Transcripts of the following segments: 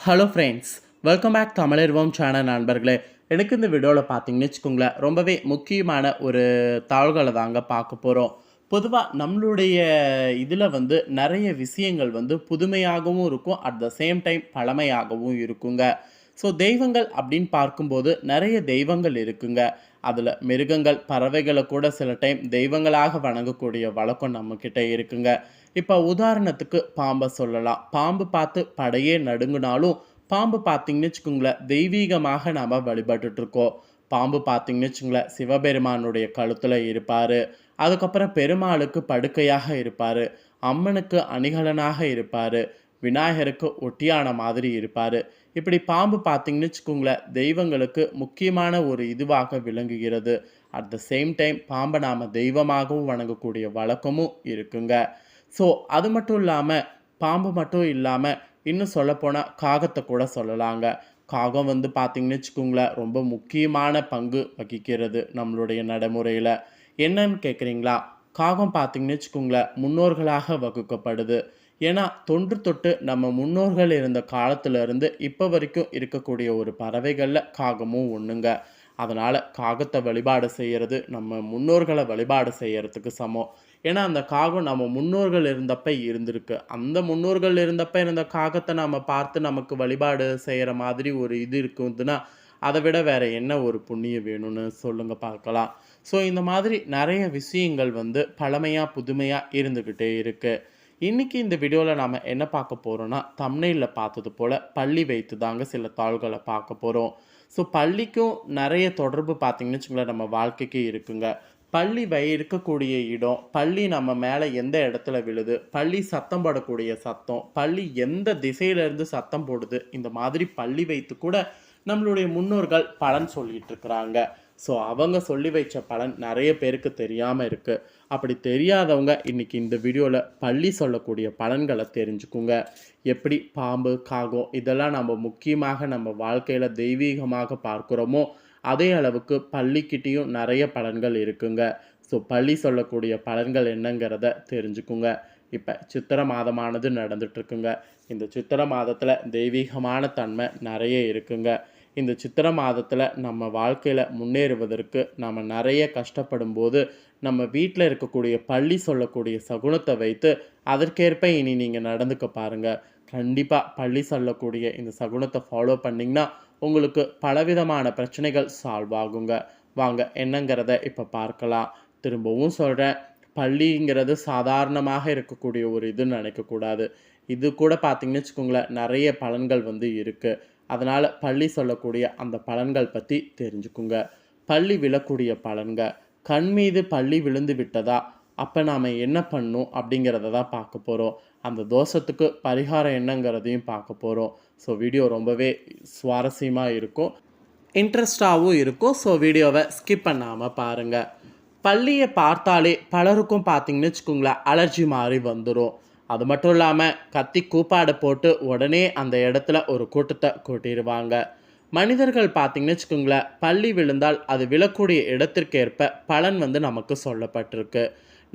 Hello friends welcome back தமிழர்வோம் channel நண்பர்களே. எனக்கு இந்த வீடியோவில் பார்த்தீங்கன்னு வச்சுக்கோங்களேன் ரொம்பவே முக்கியமான ஒரு தாள்களை தாங்க பார்க்க போகிறோம் பொதுவாக நம்மளுடைய இதில் வந்து நிறைய விஷயங்கள் வந்து புதுமையாகவும் இருக்கும் அட் த சேம் டைம் பழமையாகவும் இருக்குங்க. ஸோ தெய்வங்கள் அப்படின்னு பார்க்கும்போது நிறைய தெய்வங்கள் இருக்குங்க. அதில் மிருகங்கள் பறவைகளை கூட சில டைம் தெய்வங்களாக வணங்கக்கூடிய வழக்கம் நம்மக்கிட்ட இருக்குங்க. இப்போ உதாரணத்துக்கு பாம்பை சொல்லலாம். பாம்பு பார்த்து படையே நடுங்கினாலும் பாம்பு பார்த்தீங்கன்னு வச்சுக்கோங்களேன் தெய்வீகமாக நாம் வழிபட்டுட்ருக்கோம் பாம்பு பார்த்தீங்கன்னு வச்சுங்களேன் சிவபெருமானுடைய கழுத்தில் இருப்பார். அதுக்கப்புறம் பெருமாளுக்கு படுக்கையாக இருப்பார். அம்மனுக்கு அணிகலனாக இருப்பார். விநாயகருக்கு ஒட்டியான மாதிரி இருப்பார். இப்படி பாம்பு பார்த்தீங்கன்னு வச்சுக்கோங்களேன் தெய்வங்களுக்கு முக்கியமான ஒரு இதுவாக விளங்குகிறது. அட் த சேம் டைம் பாம்பை நாம் தெய்வமாகவும் வணங்கக்கூடிய வழக்கமும் இருக்குங்க. ஸோ அது மட்டும் இல்லாமல் பாம்பு மட்டும் இல்லாமல் இன்னும் சொல்லப்போனால் காகத்தை கூட சொல்லலாங்க. காகம் வந்து பார்த்திங்கன்னு வச்சுக்கோங்களேன் ரொம்ப முக்கியமான பங்கு வகிக்கிறது நம்மளுடைய நடைமுறையில். என்னன்னு கேட்குறீங்களா காகம் பார்த்திங்கன்னு வச்சுக்கோங்களேன் முன்னோர்களாக வகுக்கப்படுது. ஏன்னா தொன்று தொட்டு நம்ம முன்னோர்கள் இருந்த காலத்திலிருந்து இப்போ வரைக்கும் இருக்கக்கூடிய ஒரு பறவைகளில் காகமும் ஒன்றுங்க அதனால் காகத்தை வழிபாடு செய்கிறது நம்ம முன்னோர்களை வழிபாடு செய்கிறதுக்கு சமம். ஏன்னா அந்த காகம் நம்ம முன்னோர்கள் இருந்தப்ப இருந்திருக்கு. அந்த முன்னோர்கள் இருந்தப்ப இருந்த காகத்தை நம்ம பார்த்து நமக்கு வழிபாடு செய்கிற மாதிரி ஒரு இது இருக்குதுன்னா அதை விட வேறு என்ன ஒரு புண்ணியம் வேணும்னு சொல்லுங்க பார்க்கலாம். ஸோ இந்த மாதிரி நிறைய விஷயங்கள் வந்து பழமையாக புதுமையாக இருந்துக்கிட்டே இருக்குது இன்னைக்கு இந்த வீடியோவில் நாம் என்ன பார்க்க போகிறோன்னா தமிழில் பார்த்தது போல் பள்ளி வைத்து தாங்க சில தாள்களை பார்க்க போகிறோம் ஸோ பள்ளிக்கும் நிறைய தொடர்பு பார்த்தீங்கன்னு வச்சுங்களேன் நம்ம வாழ்க்கைக்கு இருக்குங்க. பள்ளி வை இருக்கக்கூடிய இடம் பள்ளி நம்ம மேலே எந்த இடத்துல விழுது பள்ளி சத்தம் போடக்கூடிய சத்தம் பள்ளி எந்த திசையிலேருந்து சத்தம் போடுது இந்த மாதிரி பள்ளி வைத்து கூட நம்மளுடைய முன்னோர்கள் பலன் சொல்லிட்டு இருக்கிறாங்க. ஸோ அவங்க சொல்லி வைச்ச பலன் நிறைய பேருக்கு தெரியாமல் இருக்குது அப்படி தெரியாதவங்க இன்றைக்கி இந்த வீடியோவில் பள்ளி சொல்லக்கூடிய பலன்களை தெரிஞ்சுக்குங்க. எப்படி பாம்பு காகம் இதெல்லாம் நம்ம முக்கியமாக நம்ம வாழ்க்கையில் தெய்வீகமாக பார்க்குறோமோ அதே அளவுக்கு பள்ளிக்கிட்டேயும் நிறைய பலன்கள் இருக்குங்க. ஸோ பள்ளி சொல்லக்கூடிய பலன்கள் என்னங்கிறத தெரிஞ்சுக்குங்க. இப்போ சித்திர மாதமானது நடந்துட்டுருக்குங்க இந்த சித்திர மாதத்தில் தெய்வீகமான தன்மை நிறைய இருக்குங்க. இந்த சித்திர மாதத்தில் நம்ம வாழ்க்கையில் முன்னேறுவதற்கு நம்ம நிறைய கஷ்டப்படும் போது நம்ம வீட்டில் இருக்கக்கூடிய பள்ளி சொல்லக்கூடிய சகுனத்தை வைத்து அதற்கேற்ப இனி நீங்கள் நடந்துக்க பாருங்கள் கண்டிப்பாக பள்ளி சொல்லக்கூடிய இந்த சகுனத்தை ஃபாலோ பண்ணிங்கன்னா உங்களுக்கு பலவிதமான பிரச்சனைகள் சால்வ் ஆகுங்க. வாங்க என்னங்கிறத இப்போ பார்க்கலாம். திரும்பவும் சொல்கிறேன் பள்ளிங்கிறது சாதாரணமாக இருக்கக்கூடிய ஒரு இதுன்னு நினைக்கக்கூடாது. இது கூட பார்த்தீங்கன்னு வச்சுக்கோங்களேன் நிறைய பலன்கள் வந்து இருக்குது அதனால் பள்ளி சொல்லக்கூடிய அந்த பலன்கள் பற்றி தெரிஞ்சுக்குங்க. பள்ளி விழக்கூடிய பலன்க கண் மீது பள்ளி விழுந்து விட்டதா? அப்போ நாம் என்ன பண்ணும் அப்படிங்கிறத தான் பார்க்க போகிறோம் அந்த தோஷத்துக்கு பரிகாரம் என்னங்கிறதையும் பார்க்க போகிறோம் ஸோ வீடியோ ரொம்பவே சுவாரஸ்யமாக இருக்கும். இன்ட்ரெஸ்டாகவும் இருக்கும். ஸோ வீடியோவை ஸ்கிப் பண்ணாமல் பாருங்கள் பள்ளியை பார்த்தாலே பலருக்கும் பார்த்தீங்கன்னு வச்சுக்கோங்களேன் அலர்ஜி மாதிரி வந்துடும் அது மட்டும் இல்லாமல் கத்தி கூப்பாடு போட்டு உடனே அந்த இடத்துல ஒரு கூட்டத்தை கூட்டிடுவாங்க. மனிதர்கள் பார்த்தீங்கன்னு வச்சுக்கோங்களேன் பள்ளி விழுந்தால் அது விழக்கூடிய இடத்திற்கேற்ப பலன் வந்து நமக்கு சொல்லப்பட்டிருக்கு.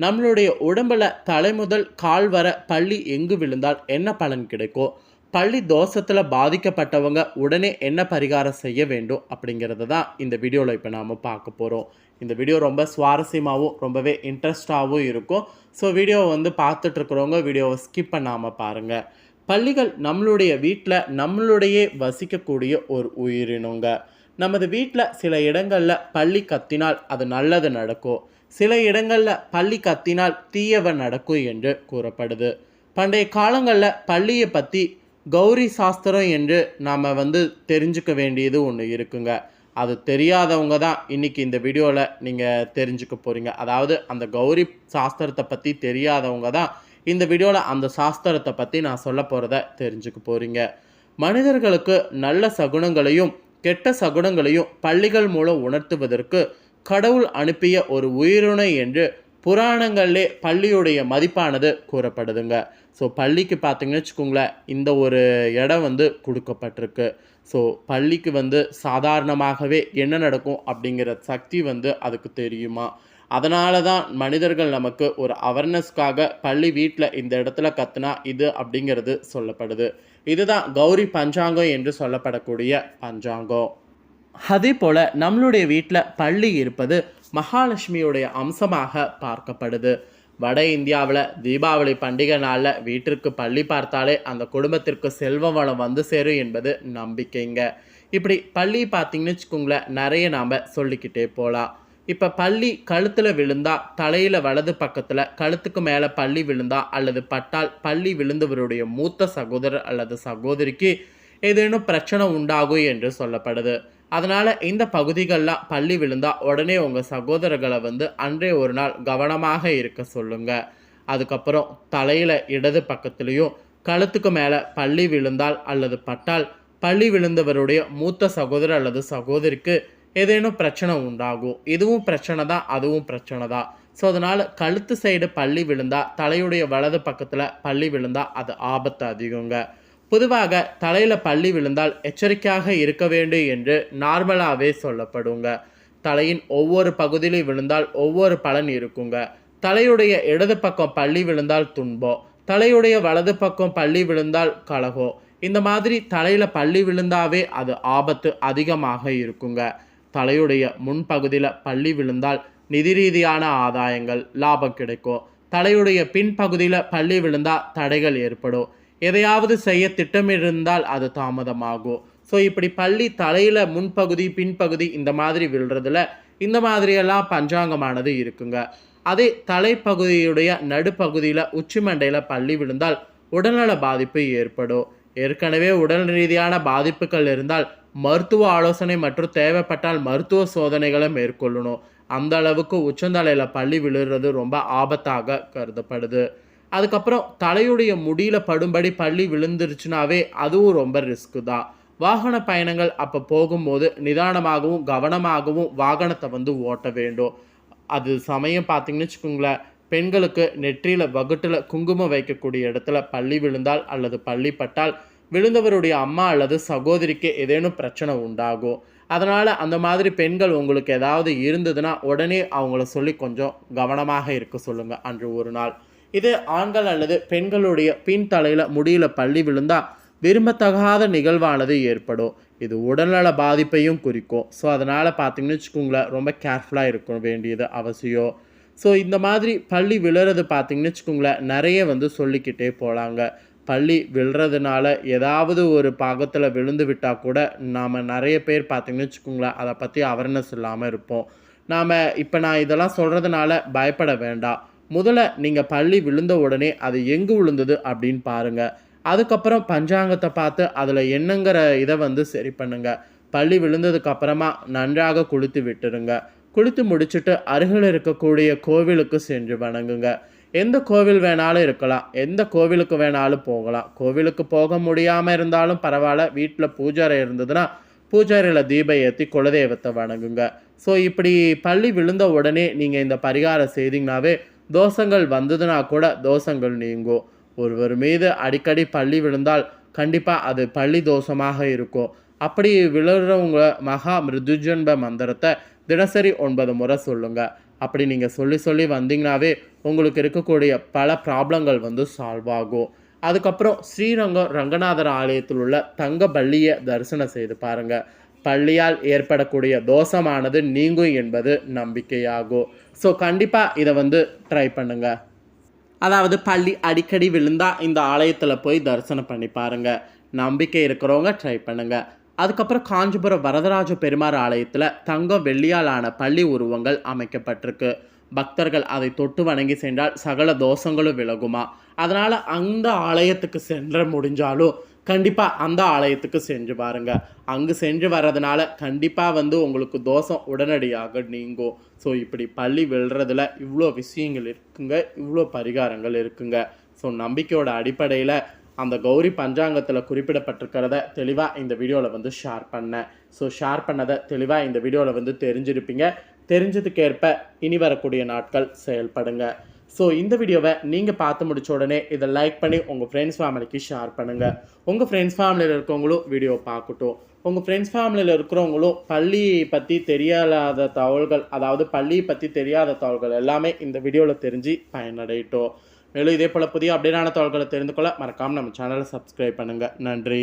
நம்மளுடைய உடம்பில் தலை முதல் கால் வர பள்ளி எங்கு விழுந்தால் என்ன பலன் கிடைக்கும்? பள்ளி தோஷத்தில் பாதிக்கப்பட்டவங்க உடனே என்ன பரிகாரம் செய்ய வேண்டும் அப்படிங்கிறத தான் இந்த வீடியோவில் இப்போ நாம் பார்க்க போகிறோம் இந்த வீடியோ ரொம்ப சுவாரஸ்யமாகவும் ரொம்பவே இன்ட்ரெஸ்டாகவும் இருக்கும். ஸோ வீடியோவை வந்து பார்த்துட்ருக்குறவங்க வீடியோவை ஸ்கிப் பண்ணாமல் பாருங்கள் பள்ளிகள் நம்மளுடைய வீட்டில் நம்மளுடைய வசிக்கக்கூடிய ஒரு உயிரினங்க. நமது வீட்டில் சில இடங்களில் பள்ளி கத்தினால் அது நல்லது நடக்கும். சில இடங்களில் பள்ளி கத்தினால் தீயவன் நடக்கும் என்று கூறப்படுது. பண்டைய காலங்களில் பள்ளியை பற்றி கௌரி சாஸ்திரம் என்று நாம் வந்து தெரிஞ்சுக்க வேண்டியது ஒன்று இருக்குங்க. அது தெரியாதவங்க தான் இன்றைக்கி இந்த வீடியோவில் நீங்கள் தெரிஞ்சுக்க போகிறீங்க அதாவது அந்த கௌரி சாஸ்திரத்தை பற்றி தெரியாதவங்க தான் இந்த வீடியோவில் அந்த சாஸ்திரத்தை பற்றி நான் சொல்ல போகிறத தெரிஞ்சுக்க போகிறீங்க மனிதர்களுக்கு நல்ல சகுனங்களையும் கெட்ட சகுனங்களையும் பள்ளிகள் மூலம் உணர்த்துவதற்கு கடவுள் அனுப்பிய ஒரு உயிரினை என்று புராணங்கள்லே பள்ளியுடைய மதிப்பானது கூறப்படுதுங்க. ஸோ பள்ளிக்கு பார்த்தீங்கன்னு வச்சுக்கோங்களேன் இந்த ஒரு இடம் வந்து கொடுக்கப்பட்டிருக்கு. ஸோ பள்ளிக்கு வந்து சாதாரணமாகவே என்ன நடக்கும் அப்படிங்கிற சக்தி வந்து அதுக்கு தெரியுமா? அதனால தான் மனிதர்கள் நமக்கு ஒரு அவேர்னஸ்க்காக பள்ளி வீட்டில் இந்த இடத்துல கத்துனா இது அப்படிங்கிறது சொல்லப்படுது. இதுதான் கௌரி பஞ்சாங்கம் என்று சொல்லப்படக்கூடிய பஞ்சாங்கம். அதே போல் நம்மளுடைய வீட்டில் பள்ளி இருப்பது மகாலட்சுமியுடைய அம்சமாக பார்க்கப்படுது. வட இந்தியாவில் தீபாவளி பண்டிகை நாளில் வீட்டிற்கு பள்ளி பார்த்தாலே அந்த குடும்பத்திற்கு செல்வ வளம் வந்து சேரும் என்பது நம்பிக்கைங்க. இப்படி பள்ளி பார்த்தீங்கன்னு வச்சுக்கோங்களேன் நிறைய நாம் சொல்லிக்கிட்டே போகலாம் இப்போ பள்ளி கழுத்தில் விழுந்தா தலையில் வலது பக்கத்தில் கழுத்துக்கு மேலே பள்ளி விழுந்தா அல்லது பட்டால் பள்ளி விழுந்தவருடைய மூத்த சகோதரர் அல்லது சகோதரிக்கு ஏதேனும் பிரச்சனை உண்டாகும் என்று சொல்லப்படுது. அதனால் இந்த பகுதிகளெலாம் பள்ளி விழுந்தால் உடனே உங்கள் சகோதரர்களை வந்து அன்றே ஒரு நாள் கவனமாக இருக்க சொல்லுங்க. அதுக்கப்புறம் தலையில் இடது பக்கத்துலேயும் கழுத்துக்கு மேலே பள்ளி விழுந்தால் அல்லது பட்டால் பள்ளி விழுந்தவருடைய மூத்த சகோதரர் அல்லது சகோதரிக்கு ஏதேனும் பிரச்சனை உண்டாகும். இதுவும் பிரச்சனை தான் அதுவும் பிரச்சனை தான். ஸோ அதனால் கழுத்து சைடு பள்ளி விழுந்தால் தலையுடைய வலது பக்கத்தில் பள்ளி விழுந்தால் அது ஆபத்து அதிகங்க. பொதுவாக தலையில் பள்ளி விழுந்தால் எச்சரிக்கையாக இருக்க வேண்டும் என்று நார்மலாகவே சொல்லப்படுங்க. தலையின் ஒவ்வொரு பகுதியிலும் விழுந்தால் ஒவ்வொரு பலன் இருக்குங்க. தலையுடைய இடது பக்கம் பள்ளி விழுந்தால் துன்பம். தலையுடைய வலது பக்கம் பள்ளி விழுந்தால் கலகம். இந்த மாதிரி தலையில் பள்ளி விழுந்தாவே அது ஆபத்து அதிகமாக இருக்குங்க. தலையுடைய முன்பகுதியில் பள்ளி விழுந்தால் நிதி ரீதியான ஆதாயங்கள் லாபம் கிடைக்கும். தலையுடைய பின்பகுதியில் பள்ளி விழுந்தால் தடைகள் ஏற்படும். எதையாவது செய்ய திட்டமிருந்தால் அது தாமதமாகும் ஸோ இப்படி பள்ளி தலையில் முன்பகுதி பின்பகுதி இந்த மாதிரி விழுறதுல இந்த மாதிரியெல்லாம் பஞ்சாங்கமானது இருக்குங்க. அதே தலைப்பகுதியுடைய நடுப்பகுதியில் உச்சிமண்டையில் பள்ளி விழுந்தால் உடல்நல பாதிப்பு ஏற்படும். ஏற்கனவே உடல் ரீதியான பாதிப்புகள் இருந்தால் மருத்துவ ஆலோசனை மற்றும் தேவைப்பட்டால் மருத்துவ சோதனைகளை மேற்கொள்ளணும். அந்த அளவுக்கு உச்சந்தலையில் பள்ளி விழுறது ரொம்ப ஆபத்தாக கருதப்படுது. அதுக்கப்புறம் தலையுடைய முடியில படும்படி பள்ளி விழுந்துருச்சுனாவே அதுவும் ரொம்ப ரிஸ்க்கு தான். வாகன பயணங்கள் அப்போ போகும்போது நிதானமாகவும் கவனமாகவும் வாகனத்தை வந்து ஓட்ட வேண்டும். அது சமயம் பார்த்தீங்கன்னு வச்சுக்கோங்களேன் பெண்களுக்கு நெற்றியில் வகுட்டில் குங்குமம் வைக்கக்கூடிய இடத்துல பள்ளி விழுந்தால் அல்லது பள்ளி பட்டால் விழுந்தவருடைய அம்மா அல்லது சகோதரிக்கு ஏதேனும் பிரச்சனை உண்டாகும். அதனால் அந்த மாதிரி பெண்கள் உங்களுக்கு ஏதாவது இருந்ததுன்னா உடனே அவங்கள சொல்லி கொஞ்சம் கவனமாக இருக்க சொல்லுங்கள் அன்று ஒரு நாள். இது ஆண்கள் அல்லது பெண்களுடைய பின் தலையில் முடியில் பள்ளி விழுந்தால் விரும்பத்தகாத நிகழ்வானது ஏற்படும். இது உடல்நல பாதிப்பையும் குறிக்கும். ஸோ அதனால் பார்த்தீங்கன்னு வச்சுக்கோங்களேன் ரொம்ப கேர்ஃபுல்லாக இருக்க வேண்டியது அவசியம். ஸோ இந்த மாதிரி பள்ளி விழுறது பார்த்தீங்கன்னு வச்சுக்கோங்களேன் நிறைய வந்து சொல்லிக்கிட்டே போகலாங்க பள்ளி விழுறதுனால ஏதாவது ஒரு பாகத்தில் விழுந்து விட்டால் கூட நாம் நிறைய பேர் பார்த்திங்கன்னு வச்சுக்கோங்களேன் அதை பற்றி அவேர்னஸ் இல்லாமல் இருப்போம். நாம் இப்போ நான் இதெல்லாம் சொல்கிறதுனால பயப்பட வேண்டாம். முதல்ல நீங்கள் பள்ளி விழுந்த உடனே அது எங்கே விழுந்தது அப்படின்னு பாருங்கள் அதுக்கப்புறம் பஞ்சாங்கத்தை பார்த்து அதில் என்னங்கிற இதை வந்து சரி பண்ணுங்க. பள்ளி விழுந்ததுக்கு அப்புறமா நன்றாக குளித்து விட்டுருங்க. குளித்து முடிச்சுட்டு அருகில் இருக்கக்கூடிய கோவிலுக்கு சென்று வணங்குங்க. எந்த கோவில் வேணாலும் இருக்கலாம். எந்த கோவிலுக்கு வேணாலும் போகலாம். கோவிலுக்கு போக முடியாமல் இருந்தாலும் பரவாயில்ல. வீட்டில் பூஜாரை இருந்ததுன்னா பூஜாரியில் தீபம் ஏற்றி குலதெய்வத்தை வணங்குங்க. ஸோ இப்படி பள்ளி விழுந்த உடனே நீங்கள் இந்த பரிகாரம் செய்தீங்கனாவே தோஷங்கள் வந்ததுன்னா கூட தோஷங்கள் நீங்கும் ஒருவர் மீது அடிக்கடி பள்ளி விழுந்தால் கண்டிப்பாக அது பள்ளி தோஷமாக இருக்கும் அப்படி விழுறவங்க மகா மிருதுஜன்ப மந்திரத்தை தினசரி ஒன்பது முறை சொல்லுங்கள் அப்படி நீங்கள் சொல்லி சொல்லி வந்தீங்கனாவே உங்களுக்கு இருக்கக்கூடிய பல ப்ராப்ளங்கள் வந்து சால்வ் ஆகும் அதுக்கப்புறம் ஸ்ரீரங்கம் ரங்கநாதர் ஆலயத்தில் உள்ள தங்க பள்ளியை தரிசனம் செய்து பாருங்கள் பள்ளியால் ஏற்படக்கூடிய தோஷமானது நீங்கும் என்பது நம்பிக்கையாகும். ஸோ கண்டிப்பாக இதை வந்து ட்ரை பண்ணுங்க. அதாவது பள்ளி அடிக்கடி விழுந்தா இந்த ஆலயத்தில் போய் தரிசனம் பண்ணி பாருங்க. நம்பிக்கை இருக்கிறவங்க ட்ரை பண்ணுங்க. அதுக்கப்புறம் காஞ்சிபுரம் வரதராஜ பெருமாள் ஆலயத்தில் தங்கம் வெள்ளியாலான பள்ளி உருவங்கள் அமைக்கப்பட்டிருக்கு. பக்தர்கள் அதை தொட்டு வணங்கி சென்றால் சகல தோஷங்களும் விலகுமா? அதனால் அந்த ஆலயத்துக்கு சென்ற முடிஞ்சாலும் கண்டிப்பாக அந்த ஆலயத்துக்கு செஞ்சு பாருங்கள் அங்கே சென்று வர்றதுனால கண்டிப்பாக வந்து உங்களுக்கு தோஷம் உடனடியாக நீங்கும். ஸோ இப்படி பள்ளி விழுறதுல இவ்வளோ விஷயங்கள் இருக்குங்க. இவ்வளோ பரிகாரங்கள் இருக்குங்க. ஸோ நம்பிக்கையோட அடிப்படையில் அந்த கௌரி பஞ்சாங்கத்தில் குறிப்பிடப்பட்டிருக்கிறத தெளிவாக இந்த வீடியோவில் வந்து ஷேர் பண்ணேன். ஸோ ஷேர் பண்ணதை தெளிவாக இந்த வீடியோவில் வந்து தெரிஞ்சிருப்பீங்க. தெரிஞ்சதுக்கேற்ப இனி வரக்கூடிய நாட்கள் செயல்படுங்க. ஸோ இந்த வீடியோவை நீங்கள் பார்த்து முடிச்ச உடனே இதை லைக் பண்ணி உங்கள் ஃப்ரெண்ட்ஸ் ஃபேமிலிக்கு ஷேர் பண்ணுங்கள் உங்கள் ஃப்ரெண்ட்ஸ் ஃபேமிலியில் இருக்கவங்களும் வீடியோ பார்க்கட்டும். உங்கள் ஃப்ரெண்ட்ஸ் ஃபேமிலியில் இருக்கிறவங்களும் பள்ளியை பற்றி தெரியாத தகவல்கள் அதாவது பள்ளியை பற்றி தெரியாத தகவல்கள் எல்லாமே இந்த வீடியோவில் தெரிஞ்சு பயனடையட்டும். மேலும் இதே போல் புதிய அப்டேட்டான தகவல்களை தெரிந்து கொள்ள மறக்காமல் நம்ம சேனலை சப்ஸ்கிரைப் பண்ணுங்கள் நன்றி.